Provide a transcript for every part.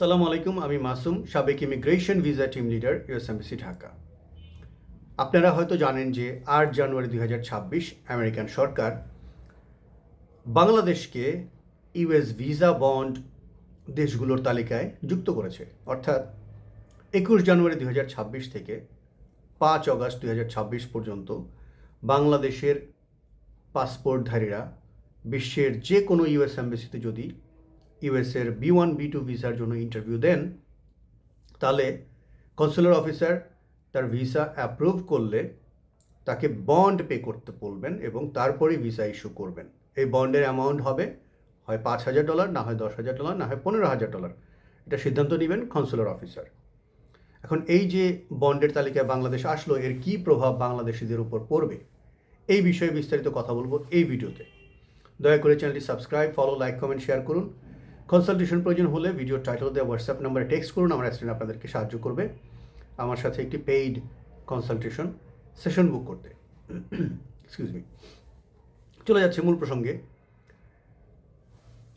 সালাম আলাইকুম, আমি মাসুম, সাবেক immigration visa team leader USMBC Dhaka. আপনারা হয়তো জানেন যে আট জানুয়ারি দু হাজার ছাব্বিশ আমেরিকান সরকার বাংলাদেশকে ইউএস ভিসা বন্ড দেশগুলোর তালিকায় যুক্ত করেছে। অর্থাৎ একুশ জানুয়ারি দু হাজার ছাব্বিশ থেকে পাঁচ অগস্ট দুই হাজার ছাব্বিশ পর্যন্ত বাংলাদেশের পাসপোর্টধারীরা বিশ্বের যে কোনো ইউএস এম্বাসিতে যদি ইউএসের বি ওয়ান, বি টু ভিসার জন্য ইন্টারভিউ দেন। তাহলে কনসুলার অফিসার তার ভিসা অ্যাপ্রুভ করলে তাকে বন্ড পে করতে বলবেন এবং তারপরেই ভিসা ইস্যু করবেন। এই বন্ডের অ্যামাউন্ট হবে, হয় পাঁচ হাজার ডলার না হয় দশ হাজার ডলার না হয় পনেরো হাজার ডলার এটা সিদ্ধান্ত নেবেন কনসুলার অফিসার এখন এই যে বন্ডের তালিকায় বাংলাদেশ আসলো, এর কী প্রভাব বাংলাদেশিদের উপর পড়বে? এই বিষয়ে বিস্তারিত কথা বলব এই ভিডিওতে। দয়া করে চ্যানেলটি subscribe follow like comment share করুন। কনসালটেশন প্রয়োজন হলে ভিডিও টাইটেল দেওয়া হোয়াটসঅ্যাপ নাম্বারে টেক্সট করুন, আমার অ্যাসিস্ট্যান্ট আপনাদেরকে সাহায্য করবে। আমার সাথে একটি পেইড কনসালটেশন সেশন বুক করতে। এক্সকিউজ মি চলে যাচ্ছে মূল প্রসঙ্গে।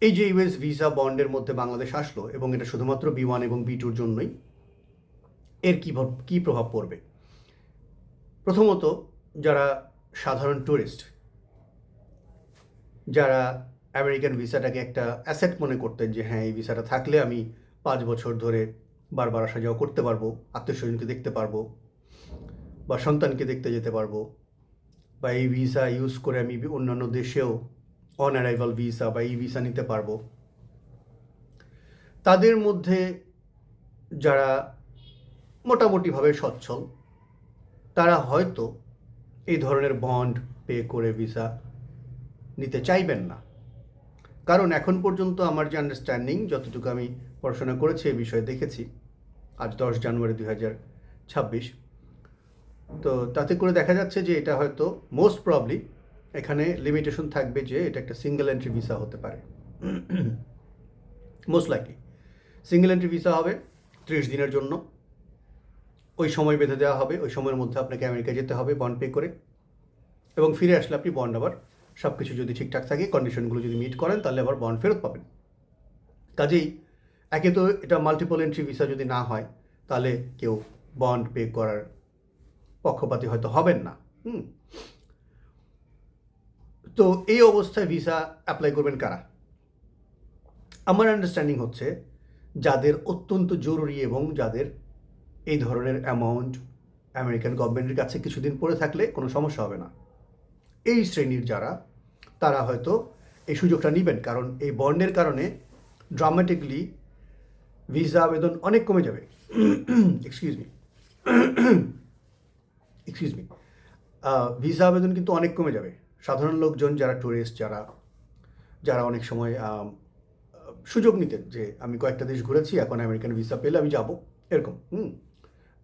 এই যে ইউএস ভিসা বন্ডের মধ্যে বাংলাদেশ আসলো এবং এটা শুধুমাত্র বি ওয়ান এবং বি টুর জন্যই, এর কী কী প্রভাব পড়বে? প্রথমত, যারা সাধারণ ট্যুরিস্ট যারা আমেরিকান ভিসাটাকে একটা অ্যাসেট মনে করতেন যে হ্যাঁ এই ভিসাটা থাকলে আমি পাঁচ বছর ধরে বারবার আসা যাওয়া করতে পারব, আত্মীয় স্বজনকে দেখতে পারব বা সন্তানকে দেখতে যেতে পারব বা এই ভিসা ইউজ করে আমি অন্যান্য দেশেও অন অ্যারাইভাল ভিসা বা এই ভিসা নিতে পারব। তাদের মধ্যে যারা মোটামুটিভাবে সচ্ছল, তারা হয়তো এই ধরনের বন্ড পে করে ভিসা নিতে চাইবেন না। কারণ এখন পর্যন্ত আমার যে আন্ডারস্ট্যান্ডিং যতটুকু আমি পড়াশোনা করেছি, এই বিষয়ে দেখেছি। আজ দশ জানুয়ারি দুই হাজার ছাব্বিশ। তো তাতে করে দেখা যাচ্ছে যে এটা হয়তো মোস্ট প্রবলি এখানে লিমিটেশন থাকবে যে এটা একটা সিঙ্গেল এন্ট্রি ভিসা হতে পারে। Most likely single entry visa হবে ত্রিশ দিনের জন্য। ওই সময় বেঁধে দেওয়া হবে, ওই সময়ের মধ্যে আপনাকে আমেরিকা যেতে হবে বন্ড পে করে। এবং ফিরে আসলে আপনি বন্ড আবার সব কিছু যদি ঠিকঠাক থাকে কন্ডিশনগুলো যদি মিট করেন, তাহলে আবার বন্ড ফেরত পাবেন। কাজেই একে তো এটা মাল্টিপল এন্ট্রি ভিসা যদি না হয়, তাহলে কেউ বন্ড পে করার পক্ষপাতী হয়তো হবেন না। হুম। তো এই অবস্থায় ভিসা অ্যাপ্লাই করবেন কারা? আমার আন্ডারস্ট্যান্ডিং হচ্ছে যাদের অত্যন্ত জরুরি এবং যাদের এই ধরনের অ্যামাউন্ট আমেরিকান গভর্নমেন্টের কাছে কিছুদিন পরে থাকলে কোনো সমস্যা হবে না। এই শ্রেণির যারা তারা হয়তো এই সুযোগটা নেবেন, কারণ এই বন্ডের কারণে ড্রামাটিকলি ভিসা আবেদন অনেক কমে যাবে। Excuse me excuse me visa আবেদন কিন্তু অনেক কমে যাবে। সাধারণ লোকজন যারা টুরিস্ট যারা যারা অনেক সময় সুযোগ নিতেন যে আমি কয়েকটা দেশ ঘুরেছি, এখন আমেরিকান ভিসা পেলে আমি যাব, এরকম, হুম।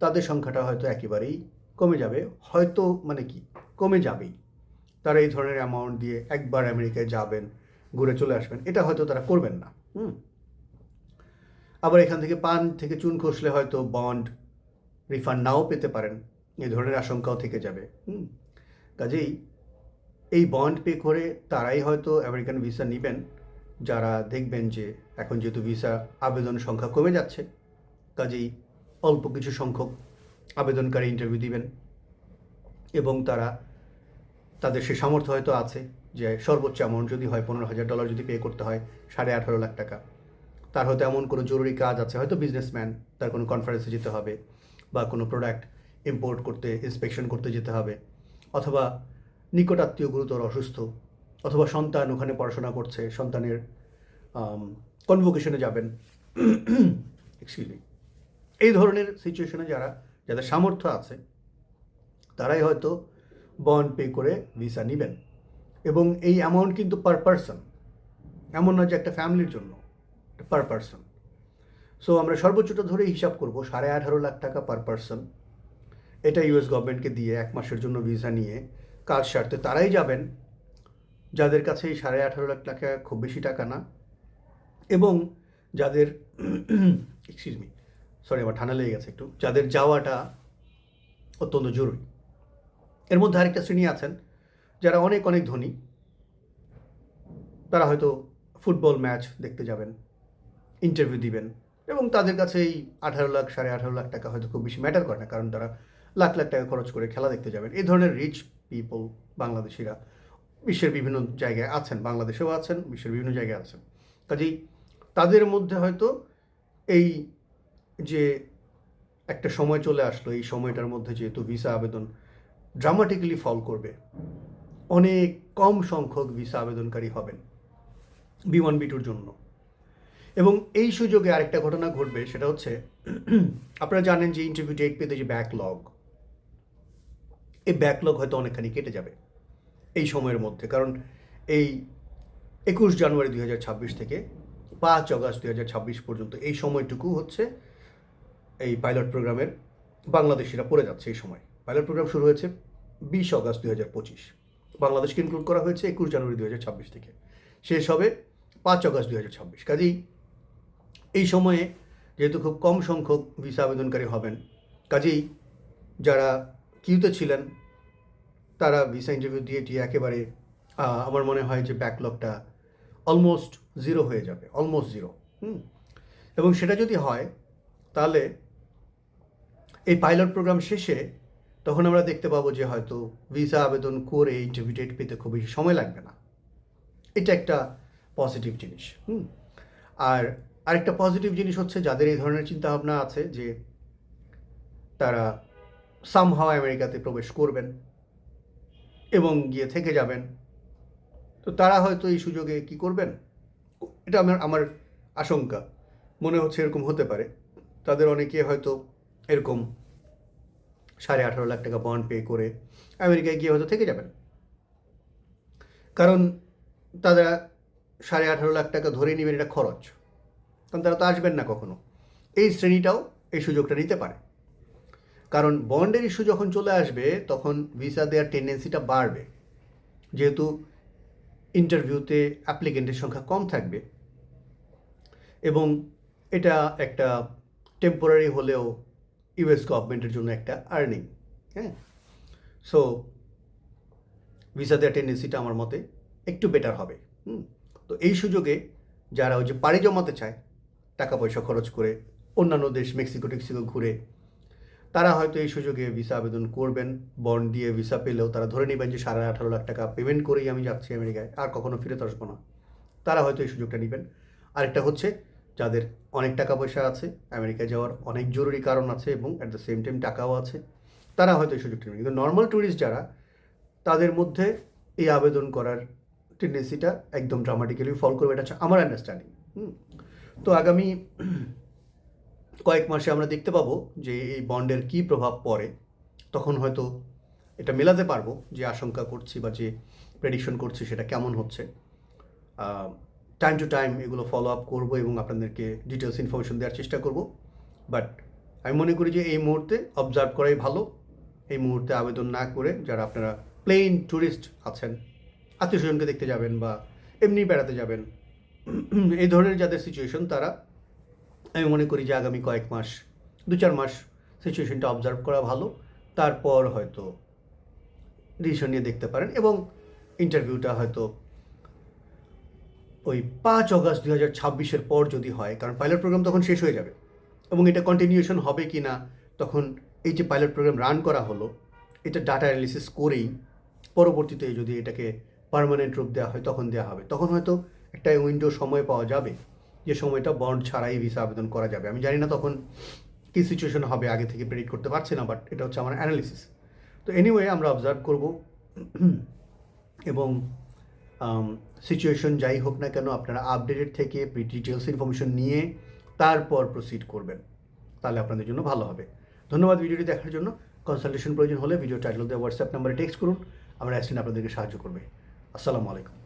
তাদের সংখ্যাটা হয়তো একেবারেই কমে যাবে। হয়তো মানে কি? কমে যাবেই। তারা এই ধরনের অ্যামাউন্ট দিয়ে একবার আমেরিকায় যাবেন, ঘুরে চলে আসবেন, এটা হয়তো তারা করবেন না। হুম। আবার এখান থেকে পান থেকে চুন খসলে হয়তো বন্ড রিফান্ড নাও পেতে পারেন এই ধরনের আশঙ্কাও থেকে যাবে। হুম। কাজেই এই বন্ড পে করে তারাই হয়তো আমেরিকান ভিসা নেবেন, যারা দেখবেন যে এখন যেহেতু ভিসা আবেদন সংখ্যা কমে যাচ্ছে, কাজেই অল্প কিছু সংখ্যক আবেদনকারী ইন্টারভিউ দিবেন এবং তারা তাদের সে সামর্থ্য হয়তো আছে যে সর্বোচ্চ অ্যামাউন্ট যদি হয় পনেরো হাজার ডলার যদি পে করতে হয়, সাড়ে আঠারো লাখ টাকা। তার হয়তো এমন কোনো জরুরি কাজ আছে, হয়তো বিজনেসম্যান তার কোনো কনফারেন্সে যেতে হবে বা কোনো প্রোডাক্ট ইম্পোর্ট করতে ইন্সপেকশন করতে যেতে হবে। অথবা নিকটাত্মীয় গুরুতর অসুস্থ অথবা সন্তান ওখানে পড়াশোনা করছে, সন্তানের কনভোকেশনে যাবেন। এক্সকিউজ মি এই ধরনের সিচুয়েশনে যারা, যাদের সামর্থ্য আছে, তারাই হয়তো বন্ড পে করে ভিসা নেবেন। এবং এই অ্যামাউন্ট কিন্তু পার পারসন এমন নয় যে একটা ফ্যামিলির জন্য পার পারসন সো আমরা সর্বোচ্চটা ধরে হিসাব করব, সাড়ে আঠারো লাখ টাকা পার পারসন এটা ইউএস গভর্নমেন্টকে দিয়ে এক মাসের জন্য ভিসা নিয়ে কাজ সারতে তারাই যাবেন। যাদের কাছে এই সাড়ে আঠারো লাখ টাকা খুব বেশি টাকা না। এবং যাদের এক্সকিউজ মি সরি আমার ঠান্ডা লেগে গেছে একটু। যাদের যাওয়াটা অত্যন্ত জরুরি। এর মধ্যে আরেকটা শ্রেণি আছেন, যারা অনেক অনেক ধনী। তারা হয়তো ফুটবল ম্যাচ দেখতে যাবেন, ইন্টারভিউ দিবেন এবং তাদের কাছে এই আঠারো লাখ, সাড়ে আঠারো লাখ টাকা হয়তো খুব বেশি ম্যাটার করে না, কারণ তারা লাখ লাখ টাকা খরচ করে খেলা দেখতে যাবেন। এই ধরনের রিচ পিপল বাংলাদেশিরা বিশ্বের বিভিন্ন জায়গায় আছেন, বাংলাদেশেও আছেন, বিশ্বের বিভিন্ন জায়গায় আছেন। কাজেই তাদের মধ্যে হয়তো এই যে একটা সময় চলে আসলো, এই সময়টার মধ্যে যেহেতু ভিসা আবেদন ড্রামাটিক্যালি ফল করবে। অনেক কম সংখ্যক ভিসা আবেদনকারী হবেন বি ওয়ান বি টুর জন্য। এবং এই সুযোগে আরেকটা ঘটনা ঘটবে, সেটা হচ্ছে, আপনারা জানেন যে ইন্টারভিউ ডেট পেতে যে ব্যাকলগ এই ব্যাকলগ হয়তো অনেকখানি কেটে যাবে এই সময়ের মধ্যে। কারণ এই একুশ জানুয়ারি দুই হাজার ছাব্বিশ থেকে পাঁচ অগস্ট দুই হাজার ছাব্বিশ পর্যন্ত এই সময়টুকু হচ্ছে এই পাইলট প্রোগ্রামের বাংলাদেশিরা পড়ে যাচ্ছে এই সময়। পাইলট প্রোগ্রাম শুরু হয়েছে বিশ অগস্ট দুই হাজার পঁচিশ। বাংলাদেশকে ইনক্লুড করা হয়েছে একুশ জানুয়ারি দুই হাজার ছাব্বিশ থেকে। শেষ হবে পাঁচ অগস্ট দুই হাজার ছাব্বিশ। কাজেই এই সময়ে যেহেতু খুব কম সংখ্যক ভিসা আবেদনকারী হবেন, কাজেই যারা কিউতে ছিলেন, তারা ভিসা ইন্টারভিউ দিয়ে টিয়ে একেবারে আমার মনে হয় যে ব্যাকলগটা অলমোস্ট জিরো হয়ে যাবে অলমোস্ট জিরো হুম। এবং সেটা যদি হয়, তাহলে এই পাইলট প্রোগ্রাম শেষে তখন আমরা দেখতে পাবো যে হয়তো ভিসা আবেদন করে ইন্টারভিউ ডেট পেতে খুব বেশি সময় লাগবে না। এটা একটা পজিটিভ জিনিস, হুম? আর আরেকটা পজিটিভ জিনিস হচ্ছে যাদের এই ধরনের চিন্তাভাবনা আছে যে তারা সামহাও আমেরিকাতে প্রবেশ করবেন এবং গিয়ে থেকে যাবেন, তো তারা হয়তো এই সুযোগে কি করবেন? এটা আমার আমার আশঙ্কা। মনে হচ্ছে এরকম হতে পারে। তাদের অনেকে হয়তো এরকম সাড়ে আঠারো লাখ টাকা বন্ড পে করে আমেরিকায় গিয়ে হয়তো থেকে যাবেন। কারণ তারা সাড়ে আঠারো লাখ টাকা ধরে নেবেন, এটা খরচ। কারণ তারা তো আসবেন না কখনো। এই শ্রেণীটাও এই সুযোগটা নিতে পারে। কারণ বন্ডের ইস্যু যখন চলে আসবে, তখন ভিসা দেওয়ার টেন্ডেন্সিটা বাড়বে। যেহেতু ইন্টারভিউতে অ্যাপ্লিকেন্টের সংখ্যা কম থাকবে। এবং এটা একটা টেম্পোরারি হলেও ইউএস গভর্নমেন্টের জন্য একটা আর্নিং হ্যাঁ? সো ভিসা দেওয়ার টেন্ডেন্সিটা আমার মতে একটু বেটার হবে, হুম? তো এই সুযোগে যারা ওই যে পাড়ি জমাতে চায়, টাকা পয়সা খরচ করে অন্যান্য দেশ মেক্সিকো টেক্সিকো ঘুরে, তারা হয়তো এই সুযোগে ভিসা আবেদন করবেন বন্ড দিয়ে ভিসা পেলেও তারা ধরে নেবেন যে সাড়ে আঠারো লাখ টাকা পেমেন্ট করেই আমি যাচ্ছি আমেরিকায়, আর কখনো ফিরত আসব না। তারা হয়তো এই সুযোগটা নেবেন। আরেকটা হচ্ছে যাদের অনেক টাকা পয়সা আছে, আমেরিকায় যাওয়ার অনেক জরুরি কারণ আছে এবং অ্যাট দ্য সেম টাইম টাকাও আছে, তারা হয়তো এই সুযোগটা নেবেন কিন্তু নর্মাল ট্যুরিস্ট যারা, তাদের মধ্যে এই আবেদন করার টেন্ডেন্সিটা একদম ড্রামাটিক্যালি ফল করবে। এটা হচ্ছে আমার আন্ডারস্ট্যান্ডিং তো আগামী কয়েক মাসে আমরা দেখতে পাবো যে এই বন্ডের কী প্রভাব পড়ে। তখন হয়তো এটা মেলাতে পারব যে আশঙ্কা করছি বা যে প্রেডিকশন করছি সেটা কেমন হচ্ছে। টাইম টু টাইম এগুলো ফলো আপ করব এবং আপনাদেরকে ডিটেলস ইনফরমেশন দেওয়ার চেষ্টা করব। বাট আমি মনে করি যে এই মুহূর্তে অবজার্ভ করাই ভালো। এই মুহূর্তে আবেদন না করে যারা আপনারা প্লেন ট্যুরিস্ট আছেন, আত্মীয় স্বজনকে দেখতে যাবেন বা এমনি বেড়াতে যাবেন, এই ধরনের যাদের সিচুয়েশন তারা, আমি মনে করি যে আগামী কয়েক মাস, দু চার মাস সিচুয়েশনটা অবজার্ভ করা ভালো। তারপর হয়তো ডিসিশন নিয়ে দেখতে পারেন এবং ইন্টারভিউটা হয়তো ওই পাঁচ অগস্ট দুই হাজার ছাব্বিশের পর যদি হয়, কারণ পাইলট প্রোগ্রাম তখন শেষ হয়ে যাবে, এবং এটা কন্টিনিউশন হবে কি না, তখন এই যে পাইলট প্রোগ্রাম রান করা হলো, এটা ডাটা অ্যানালিসিস করেই পরবর্তীতে যদি এটাকে পার্মানেন্ট রূপ দেওয়া হয়, তখন দেওয়া হবে। তখন হয়তো একটা উইন্ডো সময় পাওয়া যাবে, যে সময়টা বন্ড ছাড়াই ভিসা আবেদন করা যাবে। আমি জানি না তখন কী সিচুয়েশন হবে, আগে থেকে প্রেডিক্ট করতে পারছি না বাট এটা হচ্ছে আমার অ্যানালিসিস তো এনিওয়ে আমরা অবজার্ভ করব, এবং সিচুয়েশন যাই হোক না কেন, আপনারা আপডেটেড থেকে ডিটেলস ইনফরমেশন নিয়ে তারপর প্রসিড করবেন। তাহলে আপনাদের জন্য ভালো হবে। ধন্যবাদ ভিডিওটি দেখার জন্য। কনসালটেশন প্রয়োজন হলে ভিডিও টাইটেল দিয়ে হোয়াটসঅ্যাপ নাম্বারে টেক্সট করুন। আমরা অ্যাসিস্ট্যান্ট আপনাদেরকে সাহায্য করবে। আসসালামু আলাইকুম।